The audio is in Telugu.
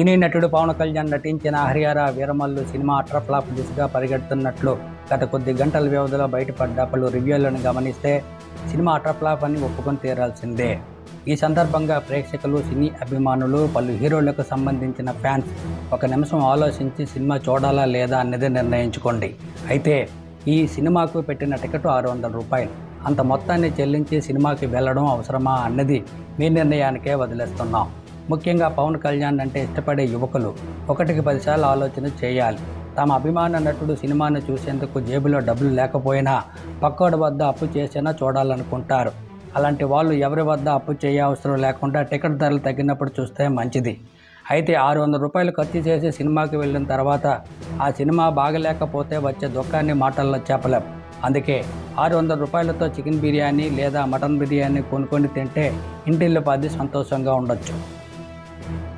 సినీ నటుడు పవన్ కళ్యాణ్ నటించిన హరిహర వీరమల్లు సినిమా అట్రఫ్లాప్ దిశగా పరిగెడుతున్నట్లు గత కొద్ది గంటల వ్యవధిలో బయటపడ్డ పలు రివ్యూలను గమనిస్తే సినిమా అట్రఫ్లాప్ అని ఒప్పుకొని తీరాల్సిందే. ఈ సందర్భంగా ప్రేక్షకులు సినీ అభిమానులు పలు హీరోలకు సంబంధించిన ఫ్యాన్స్ ఒక నిమిషం ఆలోచించి సినిమా చూడాలా లేదా అన్నది నిర్ణయించుకోండి. అయితే ఈ సినిమాకు పెట్టిన టికెట్ ఆరు వందల రూపాయలు. అంత మొత్తాన్ని చెల్లించి సినిమాకి వెళ్ళడం అవసరమా అన్నది మీ నిర్ణయానికే వదిలేస్తున్నాం. ముఖ్యంగా పవన్ కళ్యాణ్ అంటే ఇష్టపడే యువకులు ఒకటికి పదిసార్లు ఆలోచన చేయాలి. తమ అభిమాన నటుడు సినిమాను చూసేందుకు జేబులో డబ్బులు లేకపోయినా పక్కోడి వద్ద అప్పు చేసినా చూడాలనుకుంటారు. అలాంటి వాళ్ళు ఎవరి వద్ద అప్పు చేయ అవసరం లేకుండా టికెట్ ధరలు తగ్గినప్పుడు చూస్తే మంచిది. అయితే ఆరు వందల రూపాయలు ఖర్చు చేసి సినిమాకి వెళ్ళిన తర్వాత ఆ సినిమా బాగలేకపోతే వచ్చే దుఃఖాన్ని మాటల్లో చెప్పలేం. అందుకే ఆరు వందల రూపాయలతో చికెన్ బిర్యానీ లేదా మటన్ బిర్యానీ కొనుక్కొని తింటే ఇంటిల్లి పది సంతోషంగా ఉండొచ్చు. Thank you.